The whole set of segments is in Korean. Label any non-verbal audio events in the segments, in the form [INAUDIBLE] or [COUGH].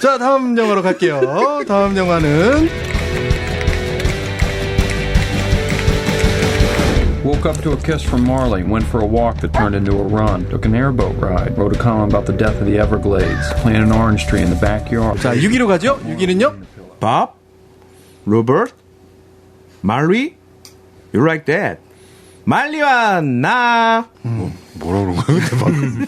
자, 다음 영화로 갈게요. 다음 영화는 Woke up to a kiss from Marley, went for a walk that turned into a run, took an airboat ride, wrote a column about the death of the Everglades, planted an orange tree in the backyard. 자, 6위로 가죠. 6위는요? Bob, Robert, Marley, you like that? 말리와 나. 뭐라 그런 거야 근데 방금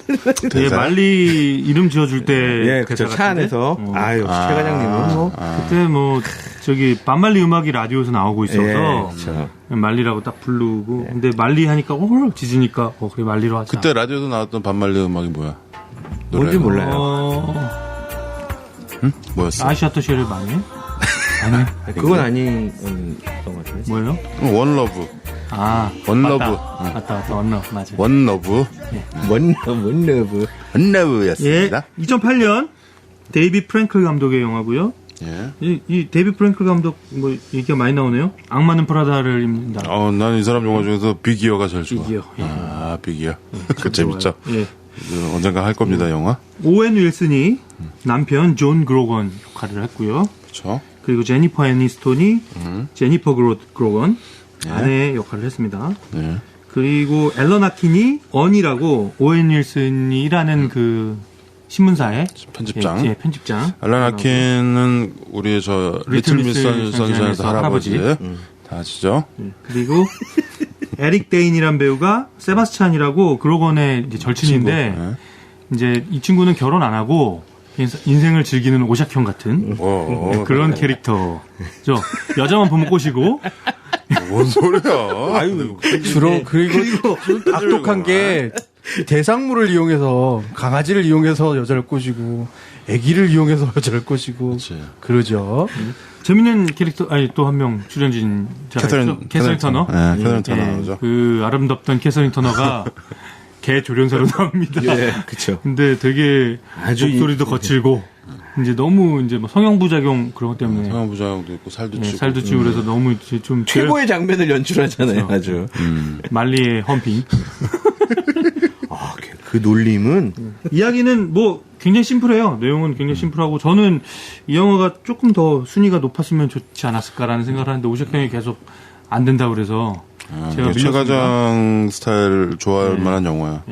예? [LAUGHS] 말리 이름 지어줄 때 예, 그쵸. 대사 차 같은데? 안에서. 어. 아, 역시 최 과장님은 뭐. 그때 뭐 저기 반말리 음악이 라디오에서 나오고 있어서 예. 말리라고 딱 부르고 근데 말리 하니까 어 지지니까 어 그래 말리로 하자. 그때 라디오도 나왔던 반말리 음악이 뭐야 뭔지 노래가? 몰라요. 어, 뭐였어 아시아토시를 많이 해? 아니 그건 아닌 음, 것 같은데. 뭐예요? 원러브 아 원러브. 맞다 응. 맞다 맞다 원러브 맞아. 원러브 뭔, 뭔 러브. 예, 원러브였습니다 2008년 데이비 프랭클 감독의 영화고요. 예. 이, 이 데이비 프랭클 감독 뭐 얘기가 많이 나오네요. 악마는 프라다를 입는다. 어, 난 이 사람 영화 중에서 비기어가 제일 좋아. 비기어, 예. 아, 비기어. [LAUGHS] 그 재밌죠. 예. 언젠가 할 겁니다, 영화. 오웬 윌슨이 남편 존 그로건 역할을 했고요. 그렇죠. 그리고 제니퍼 애니스톤이 제니퍼 그로, 그로건 예. 아내 역할을 했습니다. 네. 그리고 앨런 아킨이 언이라고 오웬 윌슨이 일하는 그 신문사의 편집장. 예, 예, 편집장. 알란 아킨은 우리의 저 리틀 미스 선샤인에서 할아버지. 할아버지. 다 아시죠? 예, 그리고 [LAUGHS] 에릭 데인이란 배우가 세바스찬이라고 그로건의 이제 절친인데 네. 이제 이 친구는 결혼 안 하고 인생을 즐기는 오샥형 같은 어, 어, 그런 캐릭터죠. 여자만 보면 꼬시고 [LAUGHS] 뭔 소리야. 아유, 주로 그리고 좀 악독한 게 대상물을 이용해서 강아지를 이용해서 여자를 꼬시고 아기를 이용해서 [LAUGHS] 여자를 꼬시고 그렇지. 그러죠. 재밌는 캐릭터 아니 또 한 명 출연진 캐서린, 캐서린 터너. 네, 캐서린 터너 예, 나오죠. 그 아름답던 캐서린 터너가 [LAUGHS] 개 조련사로 [LAUGHS] 나옵니다. 예, 그쵸. 근데 되게 아주 목소리도 거칠고 이제 너무 이제 뭐 성형 부작용 그런 것 때문에 성형 부작용도 있고 살도 예, 찌고. 살도 찌고 그래서 너무 이제 좀 최고의 장면을 연출하잖아요, 아주. 말리의 험핑. [LAUGHS] 아, 그- 그 놀림은 이야기는 뭐 굉장히 심플해요. 내용은 굉장히 심플하고 저는 이 영화가 조금 더 순위가 높았으면 좋지 않았을까라는 생각을 하는데 오색 형이 계속 안 된다고 그래서 아, 제가. 최가장 스타일 좋아할 네. 만한 영화야.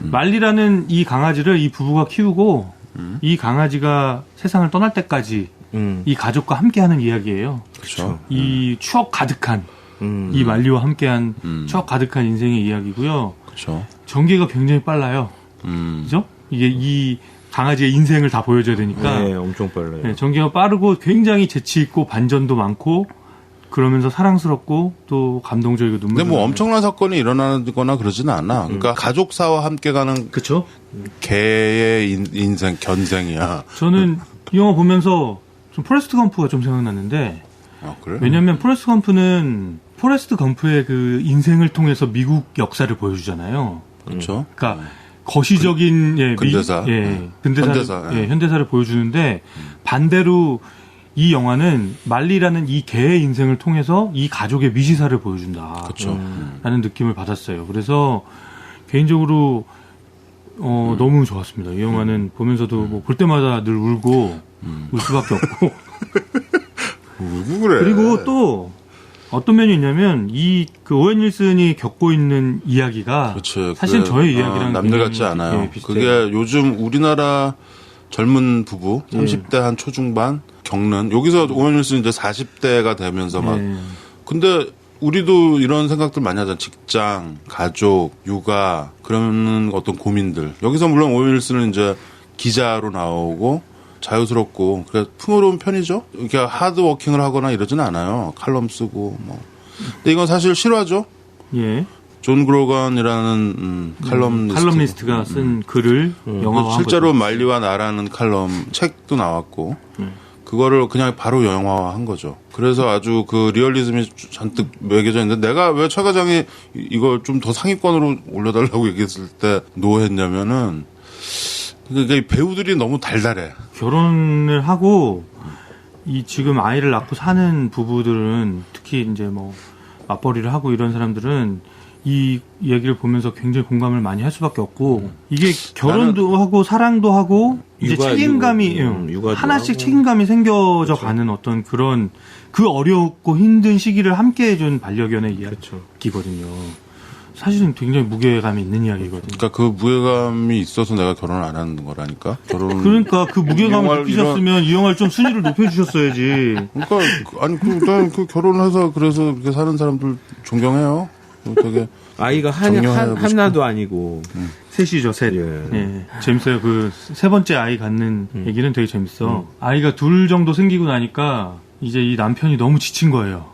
말리라는 이 강아지를 이 부부가 키우고 이 강아지가 세상을 떠날 때까지 음, 이 가족과 함께하는 이야기예요. 그렇죠. 이 추억 가득한 음. 이 말리와 함께한 음. 추억 가득한 인생의 이야기고요. 그렇죠. 전개가 굉장히 빨라요. 음. 그죠? 이게 이 강아지의 인생을 다 보여줘야 되니까 네, 엄청 빨라요. 네, 전개가 빠르고 굉장히 재치 있고 반전도 많고 그러면서 사랑스럽고 또 감동적이고 눈물. 근데 뭐 엄청난 사건이 일어나거나 그러지는 않아. 그러니까 가족사와 함께 가는 그렇죠. 개의 인, 인생, 견생이야. 저는 이 영화 보면서 좀 포레스트 검프가 좀 생각났는데 아, 그래? 왜냐면 포레스트 검프는 포레스트 검프의 그 인생을 통해서 미국 역사를 보여주잖아요. 그렇죠. 그러니까 거시적인 예, 미- 근대사. 예, 음. 근대사를, 현대사, 예. 예, 현대사를 보여주는데 반대로 이 영화는 말리라는 이 개의 인생을 통해서 이 가족의 미시사를 보여준다. 그렇죠. 라는 느낌을 받았어요. 그래서 개인적으로 어, 너무 좋았습니다. 이 영화는 보면서도 뭐 볼 때마다 늘 울고 울 수밖에 없고 [LAUGHS] 울고 그래. 그리고 또 어떤 면이 있냐면 이 그 오웬 윌슨이 겪고 있는 이야기가 그렇지. 사실 그게, 저의 어, 이야기랑 남들 굉장히, 같지 않아요. 예. 그게 요즘 우리나라 젊은 부부, 예. 30대 한 초중반 겪는 여기서 오wen 윌슨 이제 40대가 되면서 막 예. 근데 우리도 이런 생각들 많이 하잖아. 직장, 가족, 육아 그런 어떤 고민들. 여기서 물론 윌슨은 이제 기자로 나오고 자유스럽고 그래 풍요로운 편이죠. 이렇게 하드워킹을 하거나 이러지는 않아요. 칼럼 쓰고 뭐. 근데 이건 사실 실화죠. 예. 존 그로건이라는 음, 칼럼니스트. 칼럼니스트가 쓴 글을 영화화 실제로 말리와 나라는 칼럼 책도 나왔고 그거를 그냥 바로 영화화한 거죠. 그래서 아주 그 리얼리즘이 잔뜩 매겨져 있는데 내가 왜 최 과장이 이- 이걸 좀 더 상위권으로 올려달라고 얘기했을 때 노했냐면은 그게 배우들이 너무 달달해. 결혼을 하고 이 지금 아이를 낳고 사는 부부들은 특히 이제 뭐 맞벌이를 하고 이런 사람들은 이 얘기를 보면서 굉장히 공감을 많이 할 수밖에 없고 이게 결혼도 하고 사랑도 하고 이제 육아, 책임감이 육아, 응, 음, 육아도 하나씩 하고. 책임감이 생겨져 가는 어떤 그런 그 어렵고 힘든 시기를 함께 해준 반려견의 이야기거든요. 사실은 굉장히 무게감이 있는 이야기거든요. 그러니까 그 무게감이 있어서 내가 결혼을 안 하는 거라니까. 결혼. 그러니까 그 무게감을 이영화를 느끼셨으면 이 영화를 좀 순위를 높여주셨어야지. 그러니까 그- 아니 그, 난그 결혼해서 그래서 그렇게 사는 사람들 존경해요. 되게 아이가 한, 한. 하나도 아니고. 셋이죠, 셋. 예. 예. 재밌어요. 그 세 번째 아이 갖는 음. 얘기는 되게 재밌어. 아이가 둘 정도 생기고 나니까 이제 이 남편이 너무 지친 거예요.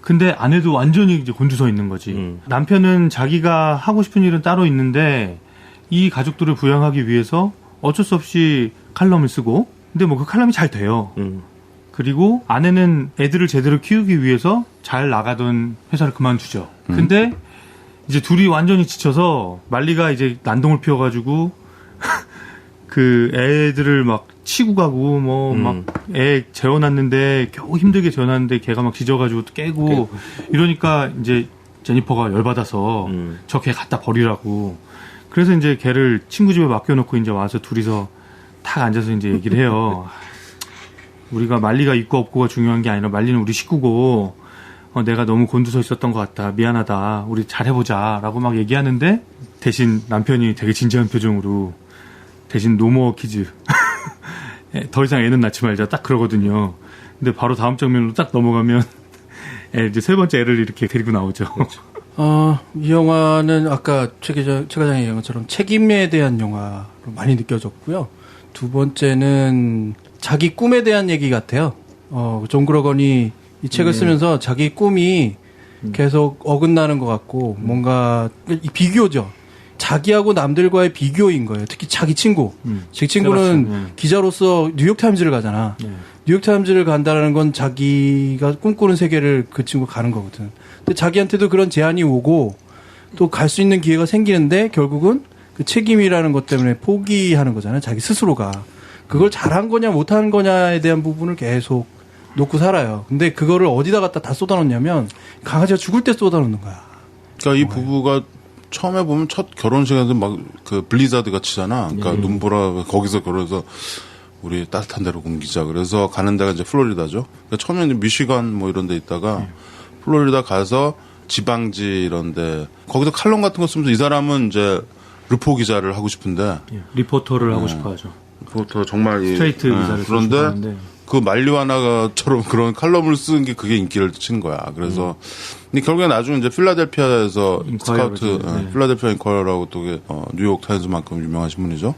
근데 아내도 완전히 이제 곤두서 있는 거지. 음. 남편은 자기가 하고 싶은 일은 따로 있는데 이 가족들을 부양하기 위해서 어쩔 수 없이 칼럼을 쓰고 근데 뭐 그 칼럼이 잘 돼요. 음. 그리고 아내는 애들을 제대로 키우기 위해서 잘 나가던 회사를 그만두죠. 음. 근데 이제 둘이 완전히 지쳐서 말리가 이제 난동을 피워가지고 [LAUGHS] 그 애들을 막 치고 가고 뭐 음. 막애 재워놨는데 겨우 힘들게 재워놨는데 걔가 막 짖어가지고 또 깨고 이러니까 이제 제니퍼가 열받아서 음. 저걔 갖다 버리라고 그래서 이제 걔를 친구 집에 맡겨놓고 이제 와서 둘이서 탁 앉아서 이제 얘기를 해요. [LAUGHS] 우리가 말리가 있고 없고가 중요한 게 아니라 말리는 우리 식구고 어, 내가 너무 곤두서 있었던 것 같다. 미안하다. 우리 잘해보자 라고 막 얘기하는데 대신 남편이 되게 진지한 표정으로 대신 노모어 키즈 에, 더 이상 애는 낳지 말자. 딱 그러거든요. 근데 바로 다음 장면으로 딱 넘어가면 [LAUGHS] 애, 이제 세 번째 애를 이렇게 데리고 나오죠. [LAUGHS] 어, 이 영화는 아까 최 기자, 최 과장의 영화처럼 책임에 대한 영화로 많이 느껴졌고요. 두 번째는 자기 꿈에 대한 얘기 같아요. 어, 존 그러건이 이 책을 쓰면서 자기 꿈이 계속 어긋나는 것 같고 뭔가 이 비교죠. 자기하고 남들과의 비교인 거예요. 특히 자기 친구. 음. 제 친구는 그렇죠. 네. 기자로서 뉴욕타임즈를 가잖아. 네. 뉴욕타임즈를 간다는 건 자기가 꿈꾸는 세계를 그 친구 가 가는 거거든. 근데 자기한테도 그런 제안이 오고 또 갈 수 있는 기회가 생기는데 결국은 그 책임이라는 것 때문에 포기하는 거잖아요. 자기 스스로가. 그걸 잘한 거냐 못한 거냐에 대한 부분을 계속 놓고 살아요. 근데 그거를 어디다 갖다 다 쏟아놓냐면 강아지가 죽을 때 쏟아놓는 거야. 그러니까 이 부부가 처음에 보면 첫 결혼식에서 막 그 블리자드 같이잖아. 그러니까 눈보라 거기서 결혼해서 우리 따뜻한 데로 옮기자. 그래서 가는 데가 이제 플로리다죠. 그러니까 처음에 이제 미시간 뭐 이런 데 있다가 플로리다 가서 지방지 이런 데 거기서 칼럼 같은 거 쓰면서 이 사람은 이제 르포 기자를 하고 싶은데 예, 리포터를 하고 싶어 하죠 그것도 정말 이- 스트레이트 예, 기사를 쓰고 그런데 싶었는데. 그 말리와나처럼 [LAUGHS] 그런 칼럼을 쓰는 게 그게 인기를 친 거야. 그래서 근데 결국에 나중에 이제 필라델피아에서. 스카우트 예, 네. 필라델피아 인콰이어라고 또 어, 뉴욕 타임즈만큼 유명하신 분이죠.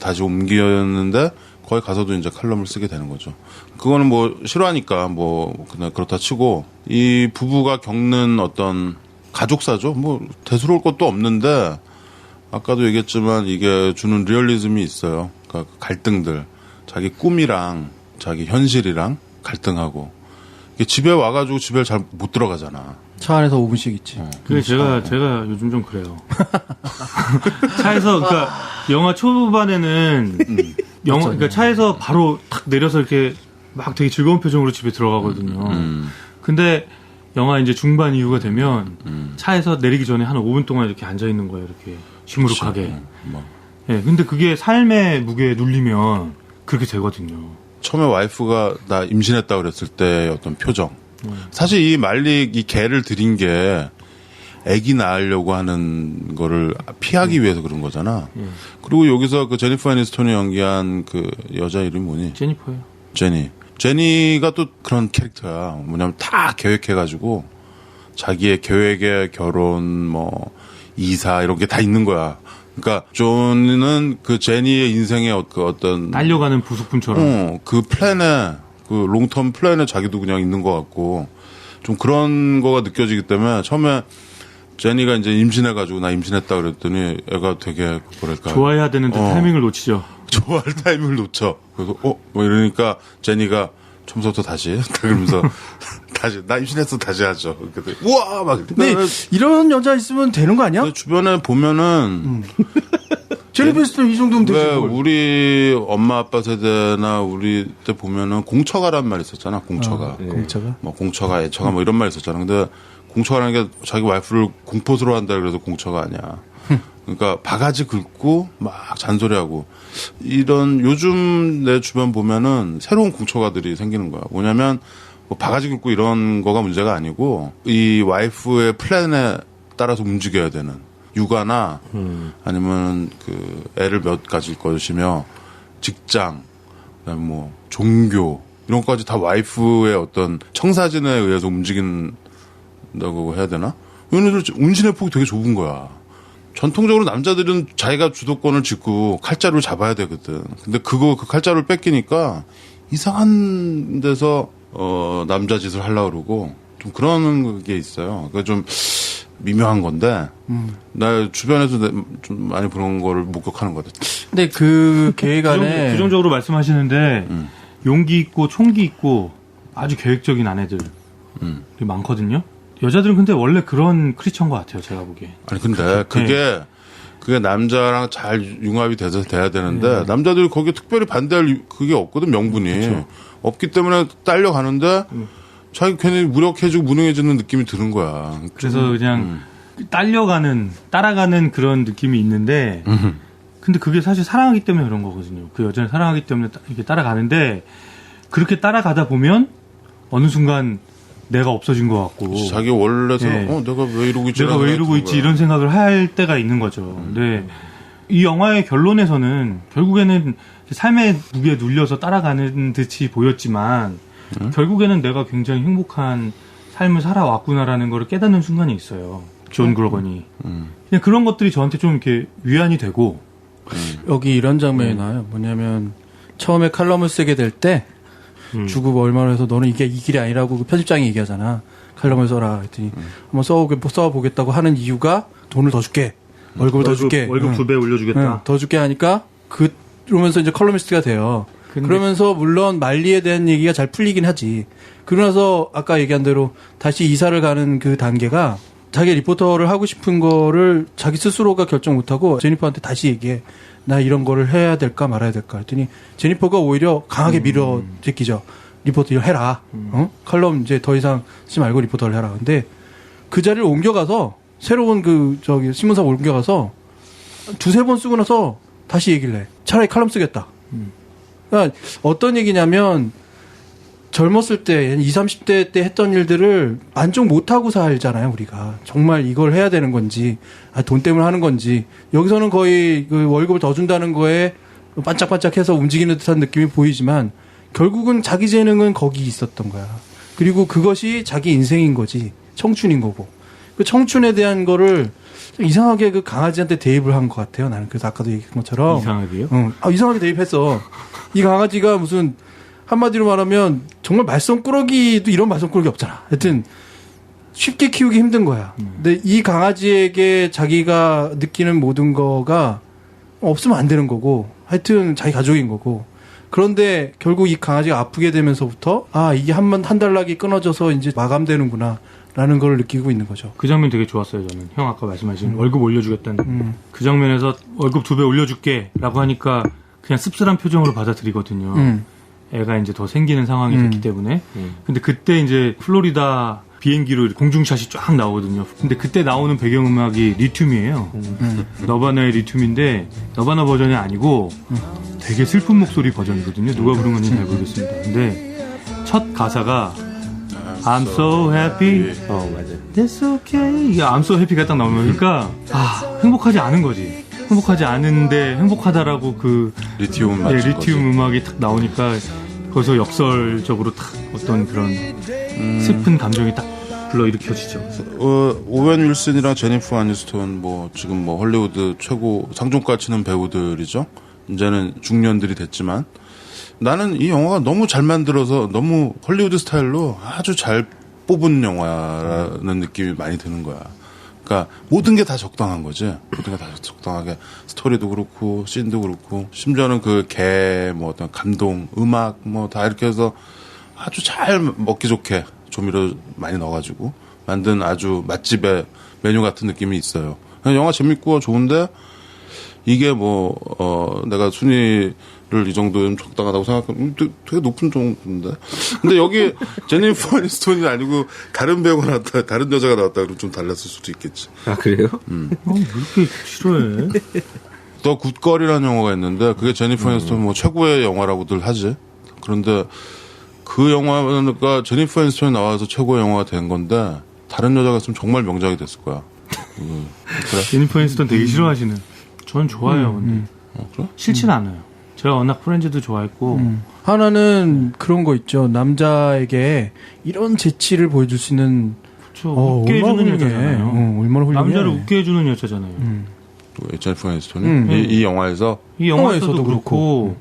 다시 옮겼는데 거기 가서도 이제 칼럼을 쓰게 되는 거죠. 그거는 뭐 싫어하니까 뭐 그냥 그렇다 치고 이 부부가 겪는 어떤 가족사죠. 뭐 대수로울 것도 없는데 아까도 얘기했지만 이게 주는 리얼리즘이 있어요. 그러니까 갈등들, 자기 꿈이랑 자기 현실이랑 갈등하고 집에 와가지고 집에 잘 못 들어가잖아. 차 안에서 5분씩 있지. 그게 제가 제가 요즘 좀 그래요. [LAUGHS] 차에서 그러니까 영화 초반에는 영화 그러니까 차에서 바로 탁 내려서 이렇게 막 되게 즐거운 표정으로 집에 들어가거든요. 음. 근데 영화 이제 중반 이후가 되면 차에서 내리기 전에 한 5분 동안 이렇게 앉아 있는 거예요. 이렇게 시무룩하게. 뭐. 예. 근데 그게 삶의 무게에 눌리면 그렇게 되거든요. 처음에 와이프가 나 임신했다 그랬을 때 어떤 표정. 사실 이 말릭 이 개를 들인 게 아기 낳으려고 하는 거를 피하기 위해서 그런 거잖아. 그리고 여기서 그 제니퍼 애니스톤이 연기한 그 여자 이름이 뭐니? 제니퍼요. 제니. 제니가 또 그런 캐릭터야. 뭐냐면 다 계획해가지고 자기의 계획에 결혼, 뭐, 이사, 이런 게 다 있는 거야. 그러니까 존은 그 제니의 인생의 어- 그 어떤 날려가는 부속품처럼. 어, 그 플랜에 그 롱텀 플랜에 자기도 그냥 있는 것 같고 좀 그런 거가 느껴지기 때문에 처음에 제니가 이제 임신해가지고 나 임신했다 그랬더니 애가 되게 뭐랄까 좋아해야 되는데 어. 타이밍을 놓치죠. [LAUGHS] 좋아할 타이밍을 놓쳐. 그래서 어? 뭐 이러니까 제니가 처음부터 다시 [LAUGHS] 그러면서 다시 나 임신했어 다시 하죠. 그때 우와 막 근데 이런 여자 있으면 되는 거 아니야? 주변에 보면은 제니퍼스톤 이 정도면 되지. 왜 뭘. 우리 엄마 아빠 세대나 우리 때 보면은 공처가란 말 있었잖아. 공처가. 공차가. 뭐 공처가 애처가 뭐 이런 말 있었잖아. 근데 공처라는 게 자기 와이프를 공포스러워 한다 그래서 공처가 아니야. 그러니까 바가지 긁고 막 잔소리하고 이런 요즘 내 주변 보면은 새로운 공처가들이 생기는 거야. 뭐냐면 뭐 바가지 긁고 이런 거가 문제가 아니고 이 와이프의 플랜에 따라서 움직여야 되는 육아나 아니면 그 애를 몇 가지 것이며 직장 그다음에 뭐 종교 이런 것까지 다 와이프의 어떤 청사진에 의해서 움직인다고 해야 되나? 얘네들 운신의 폭이 되게 좁은 거야. 전통적으로 남자들은 자기가 주도권을 쥐고 칼자루를 잡아야 되거든. 근데 그거 그 칼자루를 뺏기니까 이상한 데서 어 남자 짓을 하려고 그러고 좀 그런 게 있어요. 그좀 미묘한 건데 나 주변에서 내- 좀 많이 그런 거를 목격하는 것 같아. 근데 그 부정, 계획안에 부정 적으로 말씀하시는데 음. 용기 있고 총기 있고 아주 계획적인 아내들이 음. 많거든요. 여자들은 근데 원래 그런 크리처인 것 같아요. 제가 보기에. 아니 근데 그게 그게 남자랑 잘 융합이 돼서 돼야 되는데 남자들이 거기에 특별히 반대할 유- 그게 없거든 명분이 없기 때문에 딸려 가는데 자기 괜히 무력해지고 무능해지는 느낌이 드는 거야. 그래서 그냥 음. 딸려가는 따라가는 그런 느낌이 있는데 근데 그게 사실 사랑하기 때문에 그런 거거든요. 그 여자를 사랑하기 때문에 따- 이렇게 따라가는데 그렇게 따라가다 보면 어느 순간 내가 없어진 것 같고 자기 원래서 예. 어 내가 왜 이러고 있지? 내가 왜 이러고 있지 이런 생각을 할 때가 있는 거죠. 음. 근데 이 영화의 결론에서는 결국에는 삶의 무게에 눌려서 따라가는 듯이 보였지만 음? 결국에는 내가 굉장히 행복한 삶을 살아왔구나라는 걸 깨닫는 순간이 있어요. 존 그로건이. 음. 그냥 그런 것들이 저한테 좀 이렇게 위안이 되고 여기 이런 장면이 나요. 뭐냐면 처음에 칼럼을 쓰게 될 때 음. 주고 얼마나 해서 너는 이게 이 길이 아니라고 그 편집장이 얘기하잖아. 칼럼을 써라 했더니 음. 한번 써보게 써보겠다고 하는 이유가 돈을 더 줄게. 월급을 더 줄게. 월급 응. 두배 올려주겠다. 응, 더 줄게 하니까 그 그러면서 이제 컬럼니스트가 돼요. 근데- 그러면서 물론 말리에 대한 얘기가 잘 풀리긴 하지. 그러고 나서 아까 얘기한 대로 다시 이사를 가는 그 단계가 자기 리포터를 하고 싶은 거를 자기 스스로가 결정 못하고 제니퍼한테 다시 얘기해. 나 이런 거를 해야 될까 말아야 될까 했더니 제니퍼가 오히려 강하게 밀어 제끼죠. 리포터 일 해라. 어? 칼럼 이제 더 이상 쓰지 말고 리포터를 해라. 근데 그 자리를 옮겨가서 새로운 그 저기 신문사 옮겨가서 두세 번 쓰고 나서 다시 얘기를 해. 차라리 칼럼 쓰겠다. 그러니까 어떤 얘기냐면 젊었을 때, 20, 30대 때 했던 일들을 만족 못하고 살잖아요, 우리가. 정말 이걸 해야 되는 건지, 아, 돈 때문에 하는 건지. 여기서는 거의 그 월급을 더 준다는 거에 반짝반짝해서 움직이는 듯한 느낌이 보이지만, 결국은 자기 재능은 거기 있었던 거야. 그리고 그것이 자기 인생인 거지. 청춘인 거고. 그 청춘에 대한 거를 좀 이상하게 그 강아지한테 대입을 한 것 같아요. 나는 그래서 아까도 얘기한 것처럼. 이상하게요? 응. 아, 이상하게 대입했어. 이 강아지가 무슨 한마디로 말하면 정말 말썽꾸러기도 이런 말썽꾸러기 없잖아. 하여튼 쉽게 키우기 힘든 거야. 근데 이 강아지에게 자기가 느끼는 모든 거가 없으면 안 되는 거고 하여튼 자기 가족인 거고 그런데 결국 이 강아지가 아프게 되면서부터 아 이게 한 번 한 달락이 끊어져서 이제 마감되는구나 라는 걸 느끼고 있는 거죠. 그 장면 되게 좋았어요, 저는. 형 아까 말씀하신 월급 올려주겠다는. 음. 그 장면에서 월급 두 배 올려줄게 라고 하니까 그냥 씁쓸한 표정으로 받아들이거든요. 음. 애가 이제 더 생기는 상황이 음. 됐기 때문에. 근데 그때 이제 플로리다 비행기로 공중샷이 쫙 나오거든요. 근데 그때 나오는 배경음악이 리튬이에요. 너바나의 리튬인데 너바나 버전이 아니고 되게 슬픈 목소리 버전이거든요. 누가 부른 건지 잘 모르겠습니다. 근데 첫 가사가 I'm so happy. 어 맞아. That's okay. 이게 I'm so happy가 딱 나오니까 아 행복하지 않은 거지. 행복하지 않은데 행복하다라고 그 리튬 예, 맞을 리튬. 음악이 탁 나오니까 거기서 역설적으로 탁 어떤 그런 슬픈 감정이 딱 불러일으켜지죠. 어, 오웬 윌슨이랑 제니퍼 아니스톤 뭐 지금 뭐 헐리우드 최고 상종가 치는 배우들이죠. 이제는 중년들이 됐지만 나는 이 영화가 너무 잘 만들어서 너무 헐리우드 스타일로 아주 잘 뽑은 영화라는 느낌이 많이 드는 거야. 그러니까 모든 게 다 적당한 거지. 모든 게 다 적당하게 스토리도 그렇고 씬도 그렇고 심지어는 그 개 뭐 어떤 감동, 음악 뭐 다 이렇게 해서 아주 잘 먹기 좋게 조미료 많이 넣어가지고 만든 아주 맛집의 메뉴 같은 느낌이 있어요. 영화 재밌고 좋은데 이게 뭐, 어, 내가 순위를 이 정도면 적당하다고 생각하면 되게, 되게 높은 정도인데. 근데 여기 [LAUGHS] 제니퍼 애니스톤이 아니고 다른 배우가 나왔다, 다른 여자가 나왔다 그러면 좀 달랐을 수도 있겠지. 아 그래요? 음. 어, 왜 이렇게 싫어해? [LAUGHS] 더 굿걸이라는 영화가 있는데 그게 제니퍼 애니스톤 뭐 최고의 영화라고들 하지. 그런데 그 영화가 제니퍼 애니스톤이 나와서 최고의 영화가 된 건데 다른 여자가 있으면 정말 명작이 됐을 거야. [LAUGHS] 제니퍼 애니스톤 되게 싫어하시는. 저는 좋아해요, 근데. 어, 그래? 싫진 않아요. 제가 워낙 프렌즈도 좋아했고, 음. 하나는 그런 거 있죠. 남자에게 이런 재치를 보여줄 수 있는 저 어, 웃게 해주는 훌륭해. 여자잖아요. 어, 얼마나 훌륭해. 남자를 웃게 해주는 여자잖아요. 그 제니퍼 애니스톤이 음. 이, 이 영화에서 이 영화에서도 영화에서도 그렇고,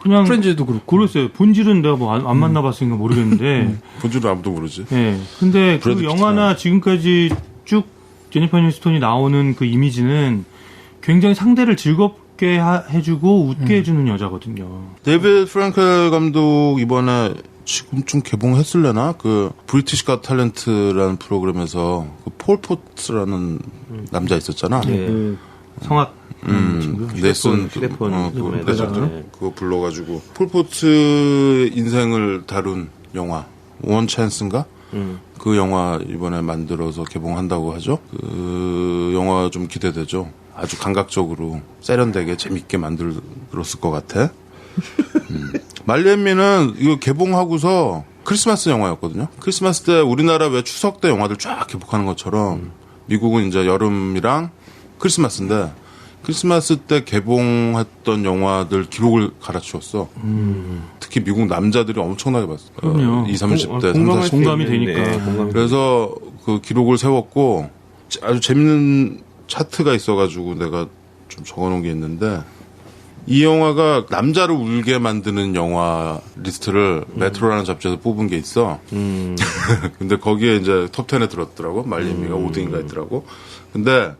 그냥 프렌즈도 그렇고. 모르겠어요. 본질은 내가 뭐안 만나봤으니까 모르겠는데, [LAUGHS] 본줄은 아무도 모르지. 예. 근데 그 영화나 지금까지 쭉 제니퍼 애니스톤이 나오는 그 이미지는 굉장히 상대를 즐겁 게 하- 해주고 웃게 해주는 여자거든요. 데이비드 프랭클 감독 이번에 지금쯤 개봉했을래나 그 브리티시 가 탤런트라는 프로그램에서 그폴 포트라는 남자 있었잖아. 예. 성악 음, 친구. 네슨 휴대폰 어, 그거, 네, 네슨 네. 그거 불러가지고 폴포트 인생을 다룬 영화 원 찬스인가? 음. 그 영화 이번에 만들어서 개봉한다고 하죠. 그 영화 좀 기대되죠. 아주 감각적으로 세련되게 재밌게 만들었을 것 같아. 음. [LAUGHS] 말리엠미는 이거 개봉하고서 크리스마스 영화였거든요. 크리스마스 때 우리나라 왜 추석 때 영화들 쫙 개봉하는 것처럼 미국은 이제 여름이랑 크리스마스인데 크리스마스 때 개봉했던 영화들 기록을 갈아치웠어. 특히 미국 남자들이 엄청나게 봤어. 그럼요. 20, 30대, 공감할 30대. 수 공감이 되니까. 네, 공감이 그래서 그 기록을 세웠고 아주 재밌는 차트가 있어가지고 내가 좀 적어놓은 게 있는데 이 영화가 남자를 울게 만드는 영화 리스트를 메트로라는 잡지에서 뽑은 게 있어. 음. [LAUGHS] 근데 거기에 이제 톱 10에 들었더라고. 말리미가 5등인가 있더라고. 근데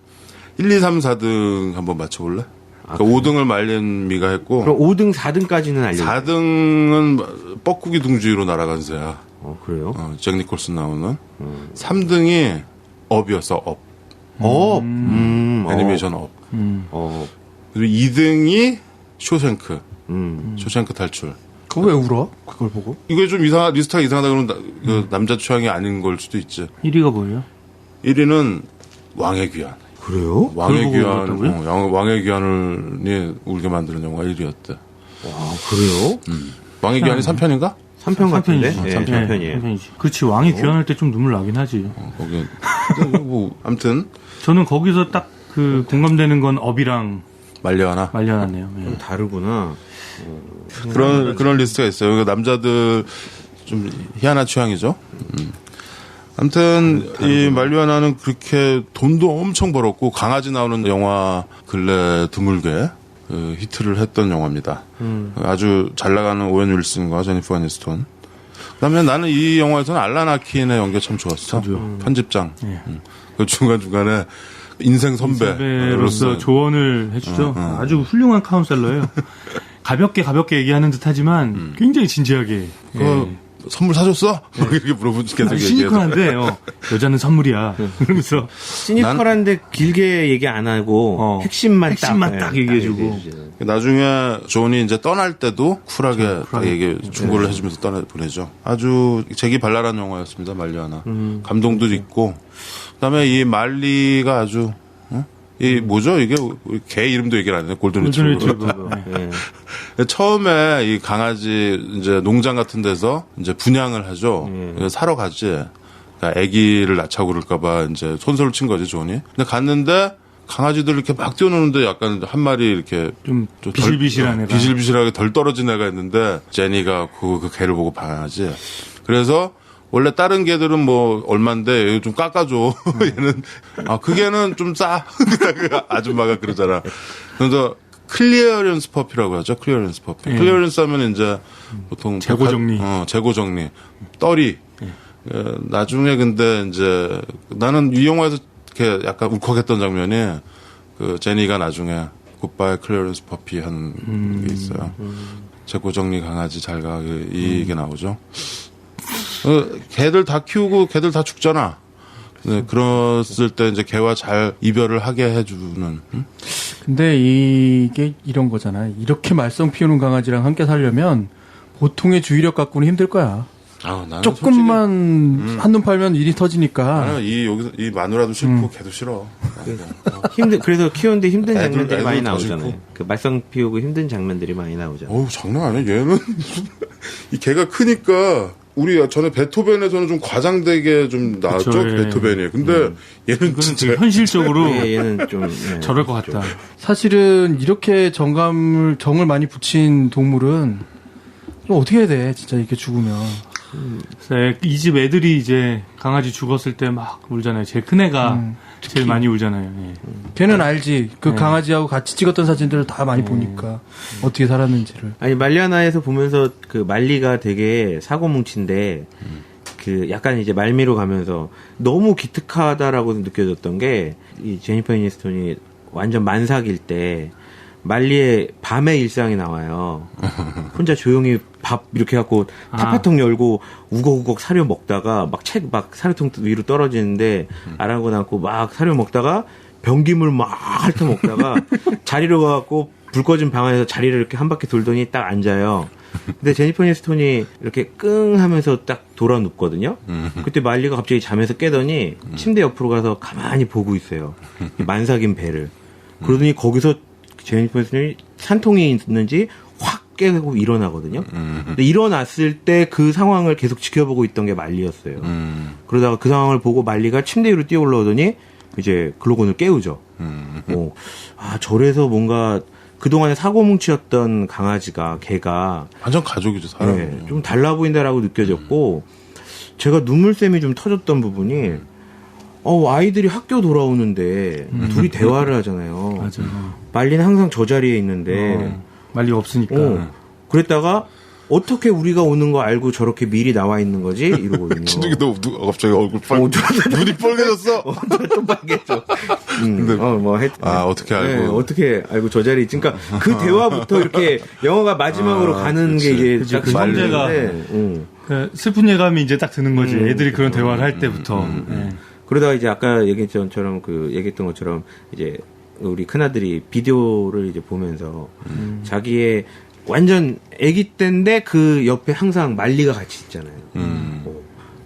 1, 2, 3, 4등 한번 맞춰볼래? 그러니까 5등을 말리미가 했고 그럼 5등, 4등까지는 알려. 4등은 뻐꾸기 둥지로 날아간 새야. 어 그래요? 어, 잭 니콜슨 나오는 3등이 업이었어 업 어. 음. 애니메이션 업 어. 그리고 2등이 쇼생크 음. 쇼생크 탈출 그거 왜 울어? 그걸 보고? 이게 좀 이상하 리스트가 이상하다 그러면 나- 그 남자 취향이 아닌 걸 수도 있지 1위가 뭐예요? 1위는 왕의 귀환 그래요? 왕의 귀환? 어, 왕- 왕의 귀환을 울게 만드는 영화 1위였대 아 그래요? 왕의 귀환이 3편인가 3편 같은데? 삼편이지. 예, 삼편. 3편이에요. 삼편이지. 그렇지 왕이 귀환할 때 좀 눈물 나긴 하지. 거기 근데 뭐 아무튼 저는 거기서 딱 그 공감되는 건 업이랑 말려하나 말려놨네요. 예. 좀 다르구나. 그런 그런 리스트가 있어요. 그러니까 남자들 좀 희한한 취향이죠. 음. 아무튼 이 말리아나는 그렇게 돈도 엄청 벌었고 강아지 나오는 영화 근래 드물게 그 히트를 했던 영화입니다. 아주 잘 나가는 오웬 윌슨과 제니퍼 아니스톤. 그다음에 나는 이 영화에서는 알란 아킨의 연기 참 좋았어. 편집장. 음. 그 중간 중간에 인생 선배로서 선배로서 조언을 해주죠. 어, 아주 훌륭한 카운셀러예요. 가볍게 가볍게 얘기하는 듯하지만 굉장히 진지하게. 음. 그 선물 사줬어? 이렇게 물어보면 계속 얘기해서. 시니컬한데 어, 여자는 선물이야. [LAUGHS] 그러면서 시니컬한데 길게 얘기 안 하고 어, 핵심만 핵심만 딱, 딱 예, 얘기해주고. 나중에 존이 이제 떠날 때도 쿨하게 딱 얘기 충고를 해주면서 떠나 보내죠. 아주 재기 발랄한 영화였습니다. 말리아나 감동도 있고 그다음에 이 말리가 아주 어? 이 뭐죠 이게 개 이름도 얘기를 안 해. 골든 골든 리트리버. [LAUGHS] 처음에 이 강아지 이제 농장 같은 데서 이제 분양을 하죠. 예. 그래서 사러 갔지. 그러니까 아기를 낳자고 그럴까봐 이제 손소를 친 거지 존이. 근데 갔는데 강아지들 이렇게 막 뛰어노는데 약간 한 마리 이렇게 좀 좀 덜- 비실비실한 어, 애가. 비실비실하게 덜 떨어진 애가 있는데 제니가 그, 그 개를 보고 반하지. 그래서 원래 다른 개들은 뭐 얼만데 얘좀 깎아줘. [LAUGHS] 얘는 아그 개는 좀 싸. [LAUGHS] 그 아줌마가 그러잖아. 그래서 클리어런스 퍼피라고 하죠. 클리어런스 퍼피. 예. 클리어런스 하면 이제 보통 재고 정리. 어, 재고 정리. 떨이. 예, 나중에 근데 이제 나는 이 영화에서 이렇게 약간 울컥했던 장면이 그 제니가 나중에 굿바이 클리어런스 퍼피 하는 게 있어요. 재고 정리 강아지 잘 가. 이 얘기 나오죠. 어, 개들 다 키우고 개들 다 죽잖아. 네, 그랬을 때 이제 개와 잘 이별을 하게 해주는. 음? 근데 이게 이런 거잖아요. 이렇게 말썽 피우는 강아지랑 함께 살려면 보통의 주의력 갖고는 힘들 거야. 아, 나는 조금만 한눈 팔면 일이 터지니까. 나는 이 여기서 이 마누라도 싫고 개도 싫어. 힘든 그래서 키우는데 힘든 애들- 장면들이 애들 많이 더 나오잖아요. 싫고. 그 말썽 피우고 힘든 장면들이 많이 나오잖아요. 어우 장난 아니야. 얘는 [LAUGHS] 이 개가 크니까 우리 전에 베토벤에서는 좀 과장되게 좀 나왔죠 그쵸, 예. 베토벤이. 근데 얘는 이건 진짜 현실적으로 [LAUGHS] 예, 얘는 좀 예. [LAUGHS] 저럴 것 같다. 사실은 이렇게 정감을 정을 많이 붙인 동물은 좀 어떻게 해야 돼? 진짜 이렇게 죽으면. 이 집 애들이 이제 강아지 죽었을 때 막 울잖아요. 제일 큰 애가 음, 제일 많이 울잖아요. 예. 걔는 알지. 그 네. 강아지하고 같이 찍었던 사진들을 다 많이 보니까 어떻게 살았는지를. 아니 말리아나에서 보면서 그 말리가 되게 사고뭉치인데 그 약간 이제 말미로 가면서 너무 기특하다라고 느껴졌던 게 이 제니퍼 애니스톤이 완전 만삭일 때 말리의 밤의 일상이 나와요. 혼자 조용히 밥 이렇게 갖고 아. 타파통 열고 우걱우걱 사료 먹다가 막 책막 사료통 위로 떨어지는데 아랑곳 않고 막 사료 먹다가 변기물 막 핥아 먹다가 [LAUGHS] 자리로 가갖고 불 꺼진 방 안에서 자리를 이렇게 한 바퀴 돌더니 딱 앉아요. 근데 제니퍼 니스톤이 이렇게 끙 하면서 딱 돌아 눕거든요. 그때 말리가 갑자기 잠에서 깨더니 침대 옆으로 가서 가만히 보고 있어요. 이 만삭인 배를. 그러더니 거기서 제니퍼 니스톤이 산통이 있는지 확 깨고 일어나거든요. 근데 일어났을 때 그 상황을 계속 지켜보고 있던 게 말리였어요. 음, 그러다가 그 상황을 보고 말리가 침대 위로 뛰어 올라오더니 이제 글로건을 깨우죠. 음. 어, 아, 절에서 뭔가 그동안에 사고뭉치였던 강아지가, 개가, 완전 가족이죠 사람. 네, 좀 달라 보인다라고 느껴졌고, 제가 눈물샘이 좀 터졌던 부분이, 어, 아이들이 학교 돌아오는데, 둘이 대화를 하잖아요. 맞아요. 말리는 항상 저 자리에 있는데, 어, 말리가 없으니까. 어, 그랬다가, 어떻게 우리가 오는 거 알고 저렇게 미리 나와 있는 거지? 이러거든요. [LAUGHS] 진욱이 너 누- 갑자기 얼굴 빨 어, [LAUGHS] 눈이 빨개졌어. [LAUGHS] 좀 빨개져. 음, 어, 뭐, 했, 아, 어떻게 알고. 네, 어떻게 알고 저 자리에 있지? 그러니까 그 대화부터 이렇게 영화가 마지막으로 아, 가는 그치. 게 이제 그 형제가. 음. 그 슬픈 예감이 이제 딱 드는 거지. 음. 애들이 그런 대화를 할 때부터. 예. 그러다가 이제 아까 얘기했던 것처럼 그 얘기했던 것처럼 이제 우리 큰아들이 비디오를 이제 보면서 자기의 완전 아기 때인데 그 옆에 항상 말리가 같이 있잖아요. 음. 어,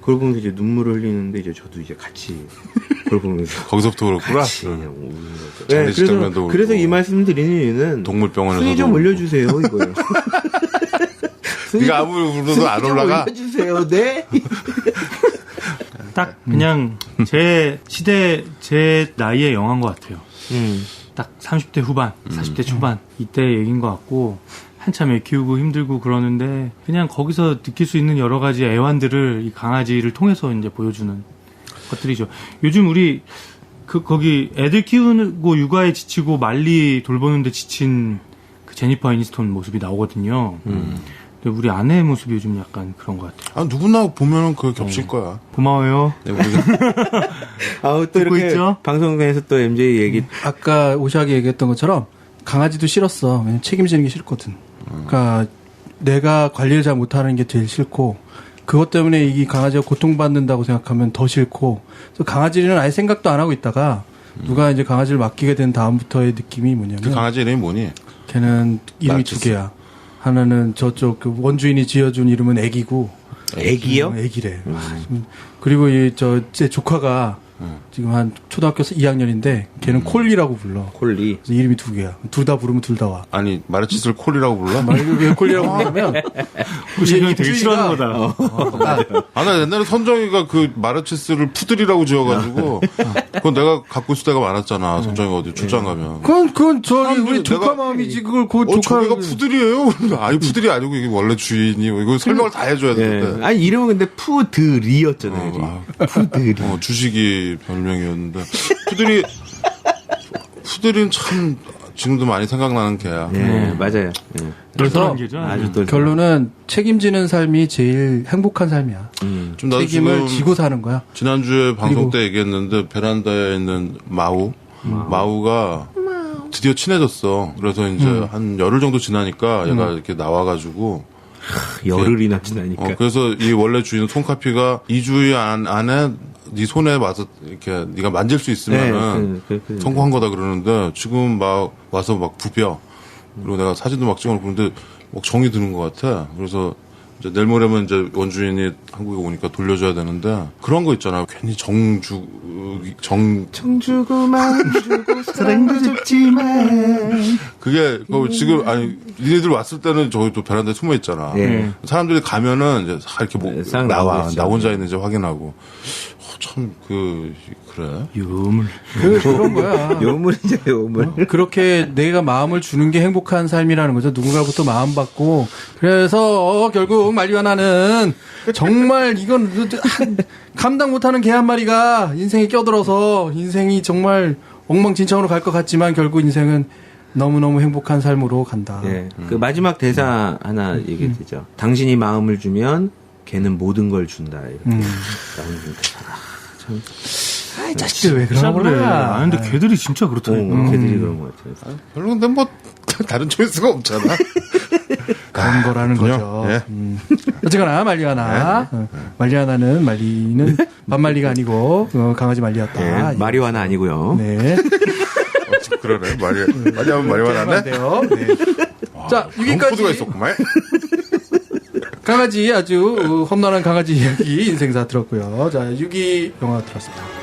그걸 보면서 이제 눈물을 흘리는데 이제 저도 이제 같이 [LAUGHS] 그걸 보면서 거기서부터 그렇구나. 같이 응. 그냥 우는 거죠. 네, 그래서, 그래서. 이 말씀 드리는 이유는 동물병원에서도 순위 좀. 올려주세요 이거예요. [LAUGHS] 네가 좀- 아무리 울어도 안좀 올라가. 올려주세요. 네. [LAUGHS] 딱 그냥 제 시대, 제 나이의 영화인 것 같아요. 음. 딱 30대 후반, 40대 초반 이때 얘기인 것 같고 한참 애 키우고 힘들고 그러는데 그냥 거기서 느낄 수 있는 여러 가지 애환들을 이 강아지를 통해서 이제 보여주는 것들이죠. 요즘 우리 그 거기 애들 키우고 육아에 지치고 말리 돌보는데 지친 그 제니퍼 애니스톤 모습이 나오거든요. 근데 우리 아내의 모습이 요즘 약간 그런 것 같아요. 아 누구나 보면은 그 겹칠 거야. 고마워요. 네, 우리가 [LAUGHS] 아우 또 듣고 이렇게 있죠? 방송에서 또 MJ 얘기 아까 오샤기 얘기했던 것처럼 강아지도 싫었어. 왜냐면 책임지는 게 싫거든. 그러니까 내가 관리를 잘 못하는 게 제일 싫고 그것 때문에 이 강아지가 고통받는다고 생각하면 더 싫고 그래서 강아지는 아예 생각도 안 하고 있다가 누가 이제 강아지를 맡기게 된 다음부터의 느낌이 뭐냐면 그 강아지 이름이 뭐니? 걔는 이름이 마르치스. 두 개야. 하나는 저쪽 그 원주인이 지어준 이름은 애기고 애기요? 음, 애기래. 음. 그리고 이 저 제 조카가 지금 한 초등학교 2학년인데 걔는 콜리라고 불러. 콜리. 그래서 이름이 두 개야. 둘 다 부르면 둘 다 와. 아니 마르치스를 콜이라고 불러? 왜 콜리라고 부르냐면 우리 형이 되게 입주인이가- 싫어하는 거다. 아, 아, 나 옛날에 선정이가 그 마르치스를 푸들이라고 지어가지고, 그건 내가 갖고 있을 때가 많았잖아. 선정이가 어디 출장 가면. 그건 그건 저기 우리 조카 마음이지 그걸 그 어, 조카 저기가 푸들이에요? 아니, 푸들이 아니고 이게 원래 주인이, 이거 설명을 다 해줘야 예. 되는데. 아니 이름은 근데 푸드리였잖아요. 어, 푸드리. 어, 주식이 별명이었는데. 푸들이, 푸들이는 참, 지금도 많이 생각나는 개야. 예, 맞아요. 예. 아주 또 결론은 책임지는 삶이 제일 행복한 삶이야. 음. 좀 나도 책임을 지금 지고 사는 거야. 지난주에 방송 때 얘기했는데 베란다에 있는 마우 마우가 드디어 친해졌어. 그래서 이제 음. 한 열흘 정도 지나니까 얘가 이렇게 나와가지고 열흘이나 지나니까. 어, 그래서 이 원래 주인 손카피가 2주 안, 안에 네 손에 와서 이렇게 네가 만질 수 있으면은 그, 그, 그, 성공한 거다 그러는데 지금 막 와서 막 부벼. 그리고 내가 사진도 막 찍어놓고 그런데 막 정이 드는 것 같아. 그래서 이제 내일 모레면 이제 원주인이 한국에 오니까 돌려줘야 되는데 그런 거 있잖아. 괜히 정주 정 청주고만 주고 [LAUGHS] 사랑도 줬지만 그게 그 지금 아니 니네들 왔을 때는 저기 또 베란다에 숨어 있잖아. 예. 사람들이 가면은 이제 다 이렇게 뭐 네, 싹 나와. 나 혼자 있는지 확인하고 참 그 그래. 유물. 그, 그런 거야. 요물이죠 요물. 그렇게 내가 마음을 주는 게 행복한 삶이라는 거죠. 누군가부터 마음 받고. 그래서 어, 결국 말리와나는 정말 이건 한- 감당 못하는 개 한 마리가 인생에 껴들어서 인생이 정말 엉망진창으로 갈 것 같지만 결국 인생은 너무너무 행복한 삶으로 간다. 예. 그 마지막 대사 하나 얘기해 드리죠. 당신이 마음을 주면 걔는 모든 걸 준다. 이렇게 음. 나오는 대사. 참. 아이, 자식들 왜 그러나 그래. 몰라. 아 근데 걔들이 진짜 그렇다니까. 어, 걔들이 그런 것 같아요. 별로 근데 뭐 [LAUGHS] 다른 초이스가 없잖아. [LAUGHS] 그런 거라는 그렇군요. 거죠. 예. 음. 어쨌거나 말리아나, 어, 말리아나는 말리는 반말리가 아니고 어, 강아지 말리였다. 예, 마리화나 아니고요. 네. 그러네. 말이 말이 하면 말이. 네. 자, 그런 코드가 6위까지 있었구만. 강아지 아주 어, 험난한 강아지 이야기 인생사 들었고요. 자, 6위 영화 들었습니다.